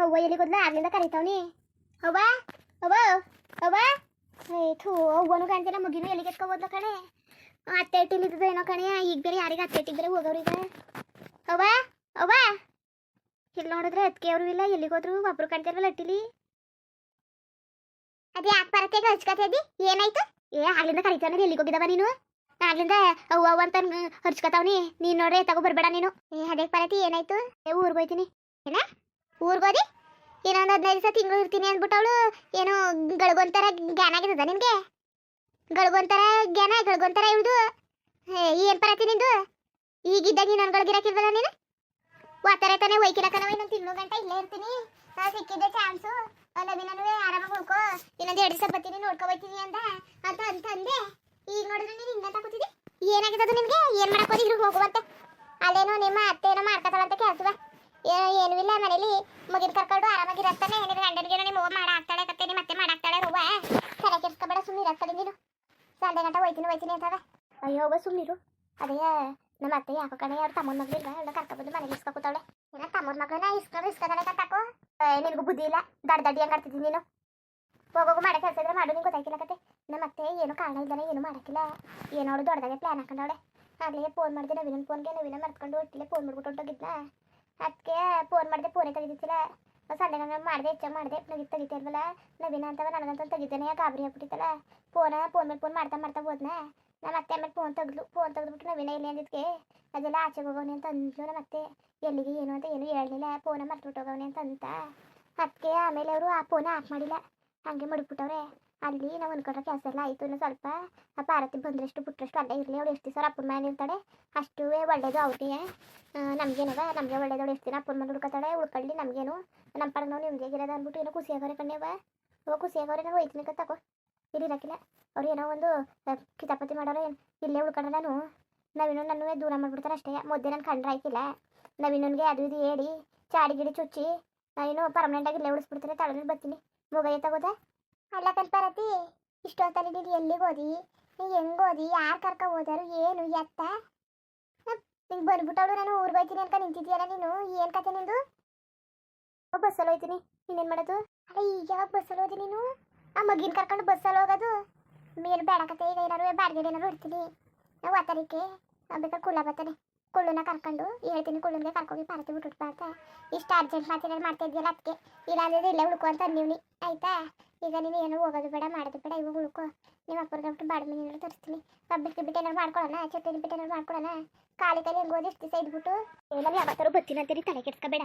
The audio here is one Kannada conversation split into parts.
ಅವ್ವ ಎಲ್ಲಿಗೋದ್ಲ ಆಗ್ಲಿಂದ ಕರಿತಾವ್ನಿ ಅವ್ವ ಅವ್ವ ಅವ್ವ ಏ ಥೂ ಅವ್ವನು ಕಾಣ್ತಿಲ್ಲ ಮುಗಿನೂ ಎಲ್ಲಿಗೆ ಎತ್ಕೊಬೋದ್ಲ ಕಣೆ ಅತ್ತೆ ಇಟ್ಟಿಲ್ಲಿದ್ದು ಏನೋ ಕಣೆ ಈಗ ಬೇರೆ ಯಾರಿಗೆ ಅತ್ತೆ ಇಟ್ಟಿದ್ರೆ ಹೋಗೋರಿಗೆ ಅವ್ವ ಅವ್ವ ಇಲ್ಲಿ ನೋಡಿದ್ರೆ ಅದಕ್ಕೆ ಅವರು ಇಲ್ಲ ಎಲ್ಲಿಗೆ ಹೋದ್ರು ಒಬ್ರು ಕಾಣ್ತಿಲ್ವಲ್ಲ ಅಟ್ಟಿಲಿ ಅದೇ ಯಾಕೆ ಬರತ್ತೆ ಹಚ್ಕತೆ ಏನಾಯ್ತು ಏ ಆಗ್ಲಿಂದ ಕರಿತಾನೆ ಎಲ್ಲಿಗೆ ಹೋಗಿದವ ನೀನು ಆಗ್ಲಿಂದ ಅವ್ವ ಅವ್ವ ಅಂತ ಹರ್ಚ್ಕತಾವ್ನಿ ನೀನ್ ನೋಡ್ರೆ ತಗೋ ಬರ್ಬೇಡ ನೀನು ಏ ಅದೇ ಪರತಿ ಏನಾಯ್ತು ಊರ್ಗ್ ಹೋಯ್ತೀನಿ ಏನ ಊರ್ಗೋದಿ ಇನ್ನೊಂದು ಹದಿನೈದು ದಿವಸ ತಿಂಗಳು ಇರ್ತೀನಿ ಅಂದ್ಬಿಟ್ಟವಳು ಏನೋ ಗಳಿಗೊಂತರ ಜ್ಞಾನ ಆಗಿದ್ದದ ನಿನಗೆ? ಗಳಿಗೊಂತರ ಜ್ಞಾನ ಗಳಿಗೊಂತರ ಇಳ್ದು? ಏನ್ ಪರತಿ ನಿಂದು? ಈಗಿದ್ದಾಗ ನೀನು ಗಳಿಗಿರಕ್ಕಿಲ್ವಲ್ಲ ನೀನು? ವಾತಾರ ತಾನೆ ಒಯ್ಕಿರಕನವ ಇನ್ನೊಂದು ತಿಂಗಳು ಗಂಟೆ ಇಲ್ಲೇ ಇರ್ತೀನಿ. ಸಿಕ್ಕಿದ್ದೆ ಚಾನ್ಸು ನವೀನನು ಆರಾಮಾಗಿ ಹೋಗ್ಕೊ ಇನ್ನೊಂದು ಎರಡು ದಿವಸ ಬರ್ತೀನಿ ನೋಡ್ಕೊಬೈತೀನಿ ಅಂತ ಅಂತ ಅಂತ ಅಂದೆ ಈಗ ನೋಡಿದ್ರೆ ನೀನು ಹಿಂಗಂತ ಕೂತಿದ್ದಿ ಏನಾಗಿದೆ ಅದು ಏನು ಏನ್ ಮಾಡಕ್ ಹೋದಿದ್ರು ಹೋಗುವಂತೆ ಅಲ್ಲೇನೋ ನಿಮ್ಮ ಅತ್ತೆ ಏನೋ ಮಾಡ್ಕೊತಾಳಂತ ಕೆಲ್ಸವ ಏನೂ ಇಲ್ಲ ಮನೇಲಿ. ಮಗಿನ ಕರ್ಕೊಂಡು ಆರಾಮಾಗಿರತ್ತಾನೆ ನಿನ್ನ ಗಂಡನಿಗೆ ನಿಮ್ಮ ಅವ್ವ ಮಾಡ ಹಾಕ್ತಾಳೆ ಕತ್ತೆ ನೀ ಮತ್ತೆ ಮಾಡಾಕ್ತಾಳೆ ಹೂವ ತಲೆ ಕೆಡ್ಸ್ಕೊಬೇಡ ಸುಮ್ಮನೆ ಇರತ್ತಡೆ ನೀನು. ಸಂಡೆ ಗಂಟೆ ಹೋಯ್ತೀನಿ ಹೋಯ್ತೀನಿ ಅಂತವ. ಅಯ್ಯೋ ಹೋಗ ಸುಮ್ಮನಿರು ಅದೇ, ನಮ್ಮ ಅತ್ತೆ ಯಾಕೋ ಕಣೆ, ಅವ್ರ ತಮ್ಮನ ಇಲ್ಲ ಅವಳ ಕರ್ಕೊಬಂದು ಮನೆಗೆ ಇಸ್ಕೊತಾಳೆ ಏನ ತಮ್ಮನ ಮಗಳನ್ನ ಇಸ್ಕೊಂಡು ಇಸ್ಕೊತಾಳೆ ಕತ್ತಾಕೋ ನಿನಗೂ ಬುದ್ಧಿ ಇಲ್ಲ. ದಡ್ ದಡ್ಡಿ ಹಂಗೆ ಆಡ್ತಿದ್ದೀನಿ ನೀನು? ಹೋಗೋಗು ಮಾಡೋ ಕೆಲಸ ಇದ್ರೆ ಮಾಡು, ನಿಂಗೆ ಗೊತ್ತಾಗಿಲ್ಲ ಕತೆ. ನಮ್ಮ ಅತ್ತೆ ಏನು ಕಾರಣ ಇದ್ದಾನೆ ಏನು ಮಾಡಕ್ಕಿಲ್ಲ. ದೊಡ್ಡ ದೊಡ್ಡದಾಗೆ ಪ್ಲಾನ್ ಹಾಕೊಂಡವಳೆ. ಆಗ್ಲೇ ಫೋನ್ ಮಾಡಿದೆ ನವೀನ ಫೋನ್ಗೆ ನವೀನ ಮರ್ತ್ಕೊಂಡು ಒಟ್ಟಿಲೆ ಫೋನ್ ಮಾಡ್ಬಿಟ್ಟು ಹೊಂಟೋಗಿದ್ನ. ಅದಕ್ಕೆ ಫೋನ್ ಮಾಡಿದೆ ಫೋನೇ ತೆಗಿತಿಲ್ಲ ಸಂಡೆ ನಾನು ಮಾಡಿದೆ ಹೆಚ್ಚ ಮಾಡಿದೆ. ನಗಿ ತೆಗಿತಾ ಇಲ್ವಲ್ಲ ನವೀನ ಅಂತವ ನನಗಂತ ತೆಗಿತಾನೆ ಗಾಬರಿ ಆಗ್ಬಿಟ್ಟಿತ್ತಲ್ಲ. ಫೋನ ಫೋನ್ ಮೇಲೆ ಫೋನ್ ಮಾಡ್ತಾ ಮಾಡ್ತಾ ಹೋದ್ನ. ನಾನು ಮತ್ತೆ ಆಮೇಲೆ ಫೋನ್ ತೆಗ್ದು ಫೋನ್ ತೆಗೆದ್ಬಿಟ್ಟು ನವೀನ ಇಲ್ಲಿ ಅಂದಿದ್ಕೆ. ಅದೆಲ್ಲ ಆಚೆಗೆ ಹೋಗೋಣ ಅಂತ ಅಂದ್ಲು ನಮ್ಮ ಮತ್ತೆ ಎಲ್ಲಿಗೆ, ಏನು ಅಂತ ಏನು ಹೇಳಲಿಲ್ಲ. ಫೋನ ಮರ್ತ್ಬಿಟ್ಟು ಹೋಗವನೆ ಅಂತ ಅಂತ ಅದಕ್ಕೆ ಆಮೇಲೆ ಅವರು ಆ ಫೋನ ಆಫ್ ಮಾಡಿಲ್ಲ. ಹಂಗೆ ಮಡಗ್ಬಿಟ್ಟವ್ರೆ ಅಲ್ಲಿ ನಾವು ಅನ್ಕೊಂಡ್ರೆ ಕೆಲಸ ಎಲ್ಲ ಆಯಿತು ಇನ್ನು ಸ್ವಲ್ಪ, ಆ ಭಾರತಿ ಬಂದ್ರಷ್ಟು ಬಿಟ್ಟರಷ್ಟು ಅಲ್ಲೇ ಇರಲಿ, ಅವ್ಳು ಎಷ್ಟು ದಿವಸ ಅಪ್ಪನ ಮನೆ ಇರ್ತಾಳೆ, ಅಷ್ಟು ಒಳ್ಳೇದು ಅವ್ರಿಗೆ. ನಮಗೇನದ, ನಮಗೆ ಒಳ್ಳೇದವಳು ಎಷ್ಟು ದಿನ ಅಪ್ಪನ ಮನೆ ಹುಡ್ಕೋತಾಳೆ ಉಳ್ಕೊಳ್ಳಿ ನಮಗೇನು ನಮ್ಮ ಪಡಗ ನಾವು ನಿಮ್ಗೆ ಅಂದ್ಬಿಟ್ಟು ಏನೋ ಖುಷಿ ಆಗೋರೆ ಅವ ಖುಷಿ ಆಗೋರೆ ನಾನು ಹೋಯ್ತೀನಿ ತಗೋ ಇಲ್ಲಿ ಇರಕ್ಕಿಲ್ಲ ಅವ್ರು ಏನೋ ಒಂದು ಕಿತಾಪತಿ ಮಾಡೋರು ಏನು ಇಲ್ಲೇ ಉಳ್ಕೊಂಡ್ರೆ ನಾನು ನವೀನು ನನ್ನೂ ದೂರ ಮಾಡ್ಬಿಡ್ತಾರೆ ಅಷ್ಟೇ, ಮೊದ್ಲೇ ನಾನು ಕಂಡ್ರೆ ಹಾಕಿಲ್ಲ ನವೀನನ್ಗೆ ಅದು ಇದು ಹೇಳಿ, ಚಾಡಿ ಗಿಡಿ ಚುಚ್ಚಿ ನಾನು ಪರ್ಮನೆಂಟಾಗಿ ಇಲ್ಲೇ ಉಳಿಸ್ಬಿಡ್ತಾರೆ ತಳದಲ್ಲಿ ಬರ್ತೀನಿ ಮೊಬೈಲ್ ತಗೋದ? ಅಲ್ಲ ಕಲ್ಪರತಿ ಇಷ್ಟೊತ್ತಲ್ಲಿ ನೀನು ಎಲ್ಲಿಗೆ ಓದಿ ನೀ ಹೆಂಗೆ ಓದಿ ಯಾರು ಕರ್ಕ ಹೋದರು ಏನು? ಎತ್ತ? ನಿಂಗೆ ಬಂದ್ಬಿಟ್ಟವಳು, ನಾನು ಊರಿಗೆ ಹೋಯ್ತೀನಿ ಅನ್ಕ ನಿಂತಿದ್ದೀಯಲ್ಲ ನೀನು? ಏನು ಕತೆ ನಿಂದು? ಬಸ್ಸಲ್ಲಿ ಹೋಯ್ತೀನಿ. ನೀನೇನು ಮಾಡೋದು? ಅಲ್ಲ, ಈಗ ಯಾವಾಗ ಬಸ್ಸಲ್ಲಿ ಹೋದಿ ನೀನು? ಆ, ಮಗಿನ ಕರ್ಕೊಂಡು ಬಸ್ಸಲ್ಲಿ ಹೋಗೋದು? ಮೇಲೆ ಬೇಡ ಕತೆ, ಈಗ ಏನಾರು ಬಾಡಿಗೆ ಏನಾರು ಇಡ್ತೀನಿ ನಾವು ಆತರಿಕೆ ಬೇಕಾದ್ರೆ ಕುಳ್ಳ ಬರ್ತಾನೆ. ಕುಳ್ಳನ ಕರ್ಕೊಂಡು, ಹೇಳ್ತೀನಿ ಕುಳ್ಳನಿಗೆ ಕರ್ಕೋಗಿ ಪಾರತಿ ಬಿಟ್ಬಿಟ್ಟು ಬರ್ತಾ. ಇಷ್ಟು ಅರ್ಜೆಂಟ್ ಮಾತಿನಲ್ಲಿ ಮಾಡ್ತಾ ಇದೆಯಲ್ಲ ಅದಕ್ಕೆ ಇಲ್ಲಾಂದ್ರೆ ಇಲ್ಲೇ ಉಳ್ಕೊ ಅಂತ ಅಂದೀವ್ನಿ ಆಯ್ತಾ? ಈಗ ನೀನು ಏನು ಹೋಗೋದು ಬೇಡ, ಮಾಡೋದು ಬೇಡ, ಇವಾಗ ಉಳ್ಕೊ. ನಿಮ್ಮ ಅಪ್ಪರ್ಗೆ ಬಿಟ್ಟು ಬಾಡ ತರಿಸ್ತೀನಿ. ಕಬ್ಬಿಟ್ಟು ಬಿಟ್ಟು ಏನಾರು ಮಾಡ್ಕೊಳ್ಳೋಣ ಚಟ್ನಿ ಬಿಟ್ಟು ಏನಾರು ಮಾಡ್ಕೊಳ್ಳೋಣ ಕಾಲಿ ಕೈ ಹೆಂಗೆ ಓದಿಷ್ಟು ದಿವಸ ಇದ್ಬಿಟ್ಟು ಏನಾರು ಯಾವತ್ತಾರು ಬರ್ತೀನಿ ಅಂತೀರಿ, ತಲೆ ಕೆಡ್ಸ್ಕೊಬೇಡ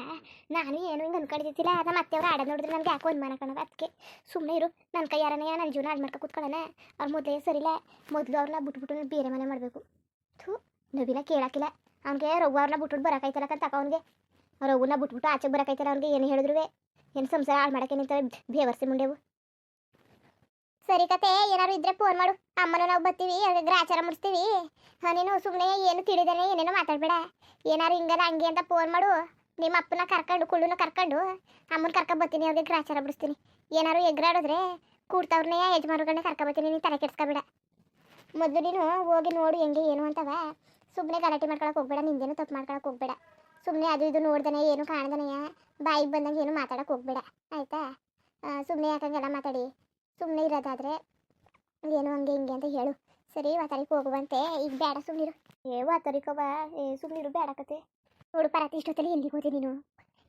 ನಾನು ಏನು ಹಿಂಗೆ ಅನ್ಕೊಂಡಿದ್ದಿಲ್ಲ ನಮ್ಮ ಅತ್ತೆಯವ್ರು ಆಡ ನೋಡಿದ್ರೆ ನನಗೆ ಯಾಕೋ ಒಂದು ಕಾಣವ ಅದಕ್ಕೆ ಸುಮ್ಮನೆ ಇರು ನನ್ನ ಕೈ ಯಾರನೇ ನನ್ನ ಜೀವನ ಹಾಳು ಮಾಡ್ಕೊ ಕೂತ್ಕೊಳ್ಳೋಣ ಅವ್ರು ಮೊದಲೇ ಸರಿಲ್ಲ ಮೊದಲು ಅವ್ರನ್ನ ಬಿಟ್ಬಿಟ್ಟು ಬೇರೆ ಮನೆ ಮಾಡಬೇಕು. ಥೂ, ನವಿನ ಕೇಳಕ್ಕಿಲ್ಲ. ಅವ್ನಿಗೆ ಅವ್ರನ್ನ ಬಿಟ್ಬಿಟ್ಟು ಬರೋಕೈತಲ್ಲ ತಕ ಅವ್ನಿಗೆ. ರಘುನ ಬಿಟ್ಬಿಟ್ಟು ಆಚೆಗೆ ಐತಲ್ಲ ಅವ್ನಿಗೆ, ಏನು ಹೇಳಿದ್ರು ಏನು ಸಂಸಾರ ಹಾಳು ಮಾಡಕ್ಕೆ ನಿಂತವೆ? ಬೇವರ್ಸಿ ಮುಂಡೆವು. ಸರಿ ಕತೆ, ಏನಾರು ಇದ್ರೆ ಫೋನ್ ಮಾಡು. ಅಮ್ಮನೂ ನಾವು ಬರ್ತೀವಿ ಗ್ರಾಚಾರ ಮುಡಿಸ್ತೀವಿ. ನೀನು ಸುಮ್ಮನೆ ಏನು ತಿಳಿದಾನೆ, ಏನೇನೋ ಮಾತಾಡಬೇಡ. ಏನಾರು ಹಿಂಗಲ್ಲ ಹಂಗೆ ಅಂತ ಫೋನ್ ಮಾಡು. ನಿಮ್ಮ ಅಪ್ಪನ ಕರ್ಕೊಂಡು, ಕುಳ್ಳುನ ಕರ್ಕೊಂಡು, ಅಮ್ಮನ ಕರ್ಕೊಂಡು ಬರ್ತೀನಿ ಅವ್ರಿಗೆ ಗ್ರಾಚಾರ ಬಿಡಿಸ್ತೀನಿ ಏನಾರು ಎಗ್ರಾಡಿದ್ರೆ ಕೂಡ್ತವ್ರನ್ನೇ ಕರ್ಕೊ ಬರ್ತೀನಿ ನೀನು ತಲೆ ಕೆಡ್ಸ್ಕೊಬೇಡ. ಮೊದಲು ನೀನು ಹೋಗಿ ನೋಡು, ಹೆಂಗೆ, ಏನು ಅಂತವ. ಸುಮ್ಮನೆ ಗಲಾಟೆ ಮಾಡ್ಕೊಳಕ್ಕೆ ಹೋಗ್ಬೇಡ, ನಿಂದೇನು ತಪ್ಪು ಮಾಡ್ಕೊಳಕ್ಕೆ ಹೋಗ್ಬೇಡ. ಸುಮ್ಮನೆ ಅದು ಇದು ನೋಡ್ದನೆ, ಏನು ಕಾಣ್ದನೆಯ ಬಾಯಿಗೆ ಬಂದಂಗೆ ಏನು ಮಾತಾಡಕ್ಕೆ ಹೋಗ್ಬೇಡ. ಆಯಿತಾ? ಸುಮ್ಮನೆ ಯಾಕಂಗೆಲ್ಲ ಮಾತಾಡಿ? ಸುಮ್ಮನೆ ಇರೋದಾದ್ರೆ ಏನು ಹಂಗೆ ಹಿಂಗೆ ಅಂತ ಹೇಳು. ಸರಿ ವಾತಾರಿಕ್ ಹೋಗುವಂತೆ. ಈಗ ಬೇಡ ಸುಮ್ಮನಿರು ಏ ವಾತಾರಿಕವ ಏ ಸುಮ್ಮನಿರು ಬೇಡ ಕತೆ. ನೋಡು ಪರತಿ, ಇಷ್ಟೊತ್ತಲ್ಲಿ ಎಲ್ಲಿಗೆ ಹೋದೆ ನೀನು?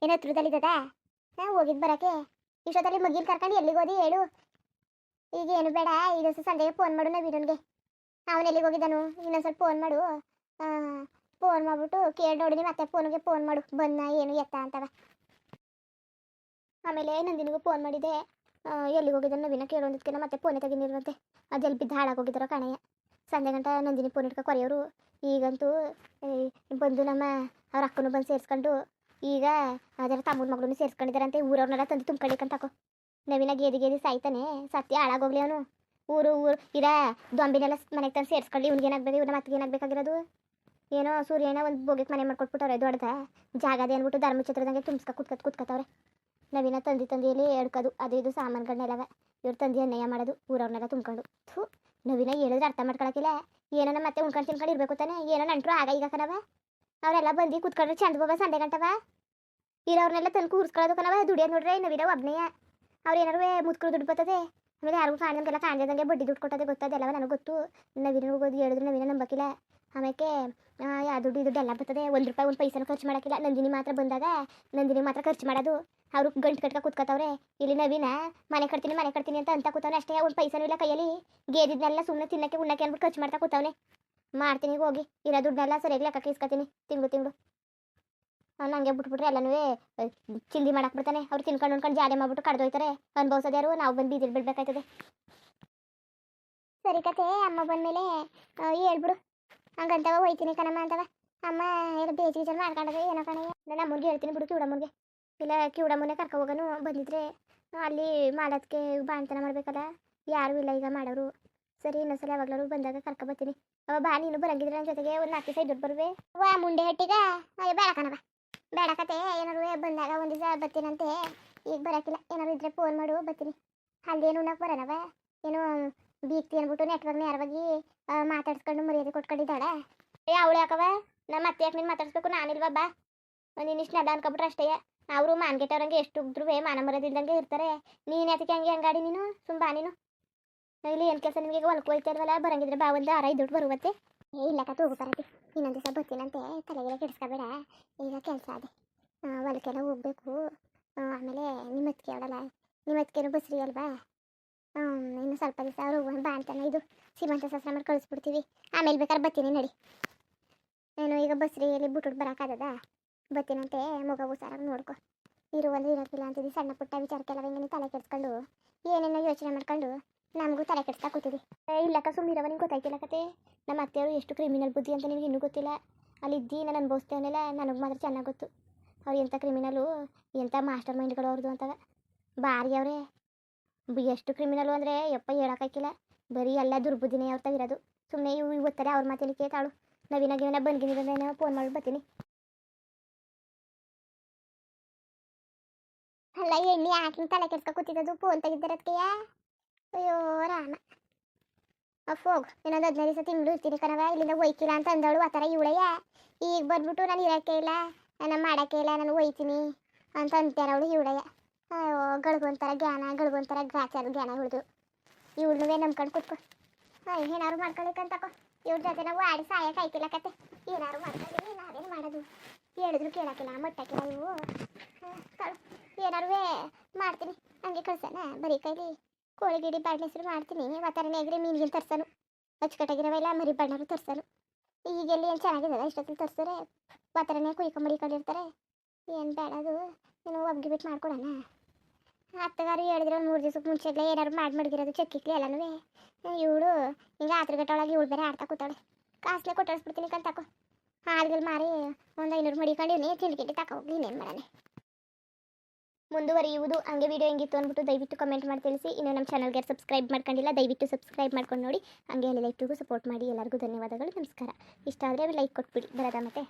ಏನು ಹತ್ರದಲ್ಲಿದ್ದದ ಹಾಂ ಹೋಗಿದ್ದು ಬರೋಕ್ಕೆ. ಇಷ್ಟೊತ್ತಲ್ಲಿ ಮಗಿನ ಕರ್ಕೊಂಡು ಎಲ್ಲಿಗೆ ಹೋದಿ ಹೇಳು. ಈಗ ಏನು ಬೇಡ, ಈಗ ಸಂಜೆಗೆ ಫೋನ್ ಮಾಡು ನವೀನನ್ಗೆ. ಅವನು ಎಲ್ಲಿಗೆ ಹೋಗಿದ್ದಾನು? ಇನ್ನೊಂದು ಸ್ವಲ್ಪ ಫೋನ್ ಮಾಡು. ಫೋನ್ ಮಾಡ್ಬಿಟ್ಟು ಕೇಳಿ ನೋಡಿದ್ವಿ ಮತ್ತೆ ಫೋನ್ಗೆ ಫೋನ್ ಮಾಡು. ಬಂದ ಏನು ಎತ್ತ ಅಂತವ. ಆಮೇಲೆ ನಂದಿನಿಗೂ ಫೋನ್ ಮಾಡಿದೆ. ಎಲ್ಲಿಗೆ ಹೋಗಿದ್ದಾನೆ ನವೀನ ಕೇಳೋದಕ್ಕೆ ಮತ್ತೆ ಫೋನೇ ತೆಗೆದಿರುವಂತೆ ಅದು ಎಲ್ಲಿ ಬಿದ್ದು ಹಾಳಾಗೋಗಿದ್ದಾರೋ ಕಣಯ್ಯ. ಸಂಜೆ ಗಂಟ ನಂದಿನಿ ಫೋನ್ ಇಟ್ಕೊ ಕೊರೆಯೋರು. ಈಗಂತೂ ಬಂದು ನಮ್ಮ ಅವ್ರ ಅಕ್ಕನೂ ಬಂದು ಸೇರಿಸ್ಕೊಂಡು, ಈಗ ಅದರ ತಮ್ಮನ ಮಗಳನ್ನೂ ಸೇರಿಸ್ಕೊಂಡಿದ್ದಾರಂತೆ. ಊರವ್ರನ್ನೆಲ್ಲ ತಂದು ತುಂಬ್ಕೊಳ್ಳಿಕ್ಕಂತಕೋ ನವೀನ ಗೇದಿ ಗೇದಿ ಸಾಯ್ತಾನೆ. ಸತ್ಯ ಹಾಳಾಗೋಗ್ಲಿ ಅವನು. ಊರು ಊರು, ಇರ ದೊಂಬಿನೆಲ್ಲ ಮನೆಗೆ ತಂದು ಸೇರಿಸ್ಕೊಳ್ಳಿ. ಇವ್ನ ಮತ್ತಿಗೆ ಏನಾಗಬೇಕಾಗಿರೋದು? ಏನೋ ಸೂರ್ಯನ ಒಂದು ಬೋಗಿಗೆ ಮನೆ ಮಾಡ್ಕೊಟ್ಬಿಟ್ಟವ್ರೆ, ದೊಡ್ಡದ. ಜಾಗದೆ ಅಂದ್ಬಿಟ್ಟು ಧರ್ಮಚಿತ್ರದಂಗೆ ತುಂಬಿಸ್ಕ ಕುತ್ಕತ್ ಕುತ್ಕತ್ತವ್ರೆ. ನವೀನ ತಂದಿ ತಂದಿಯಲ್ಲಿ ಎಡ್ಕೋದು ಅದು ಇದು ಸಾಮಾನುಗಳನ್ನೆಲ್ಲವ ಇವ್ರ ತಂದಿ ಅನ್ಯಾಯ ಮಾಡೋದು ಊರವ್ರನ್ನೆಲ್ಲ ತುಂಬ್ಕೊಂಡು. ಥೂ, ನವೀನ ಹೇಳಿದ್ರೆ ಅರ್ಥ ಮಾಡ್ಕೊಳಕಿಲ್ಲ. ಏನೋ ಮತ್ತೆ ಉಣ್ಕೊಂಡು ತಿನ್ಕೊಂಡು ಇರ್ಬೇಕು ತಾನೆ, ಏನೋ ನಂಟ್ರು ಆಗ ಈಗ ಕಣವ. ಅವರೆಲ್ಲ ಬಂದು ಕುತ್ಕೊಂಡ್ರೆ ಚಂದ ಬಾಬಾ ಸಂಡೆ ಗಂಟವ. ಇರೋರ್ನೆಲ್ಲ ತಂದು ಕೂರಿಸ್ಕೊಳ್ಳೋದು ಕಣವ ದುಡಿಯೋದು ನೋಡ್ರೆ ನವೀನ ಒಬ್ನೇ ಅವ್ರು ಏನಾರು ಮುತ್ಕಳು ದುಡ್ಡು ಬರ್ತದೆ. ಆಮೇಲೆ ಯಾರಿಗೂ ಕಾಣ್ದಂಗೆಲ್ಲ ಕಾಣ್ದಂಗೆ ಬಡ್ಡಿ ದುಡ್ಡು ಕೊಟ್ಟದೆ ಗೊತ್ತದೆಲ್ಲವ ನನಗೆ ಗೊತ್ತು. ನವೀನ ಹೋಗೋದು ಹೇಳಿದ್ರು ನವೀನ ನಂಬಕ್ಕಿಲ್ಲ ಆಮೇಲೆ ಯಾ, ದುಡ್ಡು ದುಡ್ಡು ಎಲ್ಲ ಬರ್ತದೆ. ಒಂದು ರೂಪಾಯಿ ಒಂದು ಪೈಸೆನೂ ಖರ್ಚು ಮಾಡೋಕ್ಕಿಲ್ಲ. ನಂದಿನಿ ಮಾತ್ರ ಬಂದಾಗ ನಂದಿನಿ ಮಾತ್ರ ಖರ್ಚು ಮಾಡೋದು. ಅವರು ಗಂಟು ಕಟ್ಕ ಕೂತ್ಕೋತವ್ರೆ. ಇಲ್ಲಿ ನವೀನ, ಮನೆ ಕಟ್ತೀನಿ ಮನೆ ಕಟ್ತೀನಿ ಅಂತ ಅಂತ ಕೂತವ್ನೆ ಅಷ್ಟೇ. ಒಂದು ಪೈಸೆನೂ ಇಲ್ಲ ಕೈಯಲ್ಲಿ. ಗೇದಿದ್ನೆಲ್ಲ ಸುಮ್ಮನೆ ತಿನ್ನಕ್ಕೆ, ಉಣ್ಣಕ್ಕೆ ಅಂದ್ಬಿಟ್ಟು ಖರ್ಚು ಮಾಡ್ತಾ ಕೂತವ್ನೆ. ಮಾಡ್ತೀನಿ ಹೋಗಿ. ಇರೋ ದುಡ್ಡನ್ನೆಲ್ಲ ಸರಿಯಾಗಿ ಲೆಕ್ಕಕ್ಕೆ ಇಸ್ಕೊತೀನಿ. ತಿಂಗಳು ತಿಂಗಳು. ಅವ್ನು ಹಂಗೆ ಬಿಟ್ಬಿಟ್ರೆ ಎಲ್ಲನೂ ಚಿಂದಿ ಮಾಡಕ್ಕೆ ಬಿಡ್ತಾನೆ. ಅವ್ರು ತಿನ್ಕೊಂಡು ಉಣ್ಕೊಂಡು ಜಾಲಿ ಮಾಡ್ಬಿಟ್ಟು ಕಡ್ದೋಯ್ತಾರೆ ಅನ್ಭವಿಸೋದ್ಯಾರು ನಾವು ಬಂದು ಬೀದಿಲ್ ಬಿಡ್ಬೇಕಾಯ್ತದೆ. ಸರಿ ಕತೆ ಅಮ್ಮ ಬಂದಮೇಲೆ ಹೇಳ್ಬಿಡು. ಹಂಗಂತವ ಹೋಯ್ತೀನಿ ಕಣಮ್ಮ ಅಂತವ. ಅಮ್ಮ, ಏನು ಬೇಜಿ ಗೀಜಲ್ ಮಾಡ್ಕೊಂಡದ, ಏನೋ ಕಣ. ನಾನು ಅಮ್ಮನಿಗೆ ಹೇಳ್ತೀನಿ ಬಿಡು ಕಿವುಡಮ್ಮನಿಗೆ ಇಲ್ಲ ಕಿವುಡಮ್ಮನೆ ಕರ್ಕೊ ಹೋಗೋನು ಬಂದಿದ್ರೆ ಅಲ್ಲಿ ಮಾಡೋದಕ್ಕೆ ಬಾಣ್ತನ ಮಾಡ್ಬೇಕಲ್ಲ. ಯಾರೂ ಇಲ್ಲ ಈಗ ಮಾಡೋರು. ಸರಿ, ಇನ್ನೊಂದ್ಸಲ ಯಾವಾಗ್ಲೂ ಬಂದಾಗ ಕರ್ಕೊ ಬರ್ತೀನಿ. ಅವ ಬಾ, ನೀನು ಬರಂಗಿದ್ರೆ ನನ್ನ ಜೊತೆಗೆ ಒಂದು ನಾಲ್ಕು ದಿವಸ ದುಡ್ಡು ಬರುವೆ. ವಾ, ಮುಂಡೆ ಹಟ್ಟಿಗ. ಅಯ್ಯ, ಬೇಡ ಕಣವ ಬೇಡ ಕತೆ. ಏನಾರು ಬಂದಾಗ ಒಂದು ದಿವಸ ಬರ್ತೀನಂತೆ. ಈಗ ಬರೋಕ್ಕಿಲ್ಲ ಏನಾರು ಇದ್ರೆ ಫೋನ್ ಮಾಡು, ಬರ್ತೀನಿ. ಅಲ್ಲೇನು ಉಣ್ಣಕ್ಕೆ ಬರೋಣವ ಏನು ಬೀಗ್ತಿ ಅಂದ್ಬಿಟ್ಟು ನೆಟ್ವರ್ಕ್ ಯಾರ ಬಗ್ಗೆ ಮಾತಾಡ್ಸ್ಕೊಂಡು ಮರ್ಯಾದೆ ಕೊಟ್ಕೊಂಡಿದ್ದಾಳೆ. ಏ, ಅವಳು ಯಾಕವ ನಮ್ಮ ಅತ್ತೆ ಯಾಕೆ ನೀನು ಮಾತಾಡ್ಸ್ಬೇಕು? ನಾನಿಲ್ವಾ? ಬಾ. ನೀನು ಇಷ್ಟು ನಡ ಅನ್ಕೊಬಿಟ್ರೆ ಅಷ್ಟೇ. ಅವರು ಮಾನ್ಗೆಟ್ಟವ್ರಂಗೆ ಎಷ್ಟು ಉದ್ರೂ ಮಾನ ಮರದಿಲ್ದಂಗೆ ಇರ್ತಾರೆ. ನೀನು ಯಾತಕ್ಕೆ ಹಂಗೆ ಹಂಗಾಡಿ ನೀನು? ಸುಮ್ಮ ಬಾ ನೀನು ಇಲ್ಲಿ ಏನು ಕೆಲಸ ನಿಮಗೆ ಹೊಲ್ಕು ಹೋಯ್ತಾ ಬರಂಗಿದ್ರೆ ಬಾ, ಒಂದು ಆರೈದು ದುಡ್ಡು ಬರುವತ್ತೆ ಏ ಕತ್ತು ಹೋಗು ಬರತಿ ಇನ್ನೊಂದು ದಿವಸ ಬರ್ತೀನಂತೆ. ತಲೆಗೆಲ್ಲ ಕೆಡಿಸ್ಕೋಬೇಡ. ಈಗ ಕೆಲಸ ಅದೇ. ಹೊಲಕ್ಕೆಲ್ಲ ಹೋಗ್ಬೇಕು. ಆಮೇಲೆ ನಿಮ್ಮ ಅತ್ತಿಗೆ ಅವಳಲ್ಲ ಬಸ್ರಿ ಅಲ್ವಾ? ಇನ್ನು ಸ್ವಲ್ಪ ದಿವಸ ಅವ್ರು ಬಾ ಅಂತಾನೆ. ಇದು ಸೀಮಂತ ಶಾಸ್ತ್ರ ಮಾಡಿ ಕಳಿಸ್ಬಿಡ್ತೀವಿ. ಆಮೇಲೆ ಬೇಕಾದ್ರೆ ಬರ್ತೀನಿ ನಡಿ. ನಾನು ಈಗ ಬಸ್ರಿಯಲ್ಲಿ ಬಿಟ್ಬಿಟ್ಟು ಬರೋಕ್ಕಾಗದ ಬತ್ತೀನಂತೆ ಮಗ ಹುಷಾರಾಗಿ ನೋಡ್ಕೊ. ಇರುವಲ್ಲಿ ಇರೋಕ್ಕಿಲ್ಲ ಅಂತಿದ್ದಿ. ಸಣ್ಣ ಪುಟ್ಟ ವಿಚಾರಕ್ಕೆಲ್ಲ ಹಿಂಗೆ ತಲೆ ಕೆಡ್ಸ್ಕೊಂಡು, ಏನೇನೋ ಯೋಚನೆ ಮಾಡ್ಕೊಂಡು ನಮಗೂ ತಲೆ ಕೆಡ್ಸ್ತಾ ಕೂತಿದ್ವಿ ಇಲ್ಲಕ್ಕ ಸುಮ್ಮನಿರವ ನಿಂಗೆ ಗೊತ್ತಾಯ್ತಿಲ್ಲ ಕತೆ. ನಮ್ಮ ಅತ್ತೆಯವರು ಎಷ್ಟು ಕ್ರಿಮಿನಲ್ ಬುದ್ಧಿ ಅಂತ ನಿನಗೆ ಇನ್ನೂ ಗೊತ್ತಿಲ್ಲ. ಅಲ್ಲಿ ಇದ್ದಿ ನಾನು ಅನುಭವಿಸ್ತೇವನೆಲ್ಲ ನನಗೆ ಮಾತ್ರ ಚೆನ್ನಾಗಿ ಗೊತ್ತು. ಅವ್ರು ಎಂಥ ಕ್ರಿಮಿನಲು ಎಂಥ ಮಾಸ್ಟರ್ ಮೈಂಡ್ಗಳು ಅವ್ರದ್ದು ಅಂತವ ಭಾರಿ ಅವರೇ. ಎಷ್ಟು ಕ್ರಿಮಿನಲ್ ಅಂದರೆ ಯಪ್ಪ ಹೇಳೋಕ್ಕಾಗಿಲ್ಲ ಬರೀ ಎಲ್ಲ ದುರ್ಬುದ್ಧಿನೇ ಅವ್ರ ಇರೋದು ಸುಮ್ಮನೆ ಇವು ಇವತ್ತಾರೆ ಅವ್ರ ಮಾತಲ್ಲಿ ಕೇತಾಳು. ನವೀನ ಗಿವಿನ ಬಂದ್ಗಿನ ಫೋನ್ ಮಾಡಿ ಬರ್ತೀನಿ. ಅಲ್ಲ, ಎಣ್ಣೆ ಹಾಕಿ ತಲೆ ಕೆಡ್ಸ್ಕೊ ಕೂತಿದ್ದು ಫೋನ್ ತೆಗಿದ್ದಿರೋದಕ್ಕೆಯ ಅಯ್ಯೋ, ರಾಮ. ಅಫೋಗ್ ಇನ್ನೊಂದು ಹದಿನೈದು ದಿವಸ ತಿಂಗಳು ಇರ್ತೀನಿ ಕಣವ ಇಲ್ಲಿಂದ ಒಯ್ಕಿಲ್ಲ ಅಂತ ಅಂದವಳು ಆ ಥರ ಇವಳೆಯ ಈಗ ಬಂದ್ಬಿಟ್ಟು ನಾನು ಇರೋಕ್ಕೆ ಇಲ್ಲ, ನಾನು ಮಾಡೋಕ್ಕೆ ಇಲ್ಲ, ನಾನು ಒಯ್ತೀನಿ ಅಂತ ಅಂತಾರ ಅವಳು ಇವಳೆಯ ಅಯ್ಯೋ, ಗಳಿಗೊಂಥರ ಜ್ಞಾನ, ಗಳಿಗೊಂಥರ ಗ್ರಾಚಾರ ಜ್ಞಾನ ಉಳಿದು. ಇವಳನ್ನೇ ನಂಬ್ಕೊಂಡು ಕೂತ್ಕೊ. ಅಯ್ಯ ಏನಾರು ಮಾಡ್ಕೊಳಿಕಂತಕೋ ಇವ್ರ ಜೊತೆ ನಾವು ಆಡಿ ಸಾಯಕ್ಕೆ ಆಯ್ತಿಲ್ಲ ಕತೆ. ಏನಾರು ಮಾಡ್ಕೊಳ್ಳಿ ನಾವೇನು ಮಾಡೋದು? ಹೇಳಿದ್ರು ಕೇಳಕ್ಕಿಲ್ಲ, ಮಟ್ಟಕ್ಕಿಲ್ಲ ಇವು ಏನಾದ್ರು ಮಾಡ್ತೀನಿ. ಹಂಗೆ ಕಳ್ಸೋಣ, ಬರೀ ಕೈಲಿ ಕೋಳಿ ಗಿಡಿ ಬಾಡ್ಲೆ ಹೆಸರು ಮಾಡ್ತೀನಿ. ವಾತಾವರಣ ಎಗ್ರಿ ಮೀನಿಗೆ ತರ್ಸನು. ಅಚ್ಚುಕಟ್ಟಾಗಿರೋವೆಲ್ಲ ಮರಿ ಬಣ್ಣರು ತರ್ಸನು. ಈಗೆಲ್ಲಿ ಏನು ಚೆನ್ನಾಗಿದೆ ಇಷ್ಟೊತ್ತಲ್ಲಿ ತರ್ಸಾರೆ. ವಾತಾವರಣ ಕುಯ್ಕೊಂಬಡಿ ಇಟ್ಕೊಂಡಿರ್ತಾರೆ. ಏನು ಬೇಡ ಅದು. ಏನು ಒಬ್ಗೆ ಬಿಟ್ಟು ಮಾಡ್ಕೊಡೋಣ. ಅತ್ತಗಾರು ಹೇಳಿದ್ರೆ, ಮೂರು ದಿವ್ಸಕ್ಕೆ ಮುಂಚೆಗ್ಲೇ ಏನಾದ್ರು ಮಾಡಿ ಮಡಗಿರೋದು ಚಕ್ಕಿಕ್ಲಿ ಎಲ್ಲನೂ ಇವಳು ಈಗ ಆತ್ರಗಟ್ಟ ಒಳಗೆ ಇವಳು ಬೇರೆ ಆಡ್ತಾ ಕೂತಾಳೆ. ಕಾಸ್ಲೆ ಕೊಟ್ಟಿಸ್ಬಿಡ್ತೀನಿ ಕಂತಾಕೋ ಹಾಲ್ಗಳು ಮಾರಿ ಒಂದು ಐನೂರು ಮಡಿಕೊಂಡಿವ್ನಿ ತಿಂಡಿ ಗಿಂಡಿ ಹೋಗ್ಲಿ ಇನ್ನೇನು ಮಾಡೋಣ. ಮುಂದುವರಿಯುವುದು ಹಂಗೆ ವಿಡಿಯೋ ಹೆಂಗಿತ್ತು ಅಂದ್ಬಿಟ್ಟು ದಯವಿಟ್ಟು ಕಮೆಂಟ್ ಮಾಡಿ ತಿಳಿಸಿ. ಇನ್ನು ನಮ್ಮ ಚಾನಲ್ಗೆ ಸಬ್ಸ್ಕ್ರೈಬ್ ಮಾಡ್ಕೊಂಡಿಲ್ಲ, ದಯವಿಟ್ಟು ಸಬ್ಸ್ಕ್ರೈಬ್ ಮಾಡ್ಕೊಂಡು ನೋಡಿ. ಹಂಗೆ ಎಲ್ಲ ಲೈಫ್ಗೂ ಸಪೋರ್ಟ್ ಮಾಡಿ. ಎಲ್ಲರಿಗೂ ಧನ್ಯವಾದಗಳು, ನಮಸ್ಕಾರ. ಇಷ್ಟ ಆದರೆ ಲೈಕ್ ಕೊಟ್ಬಿಡಿ. ಬರೋದಾ ಮತ್ತೆ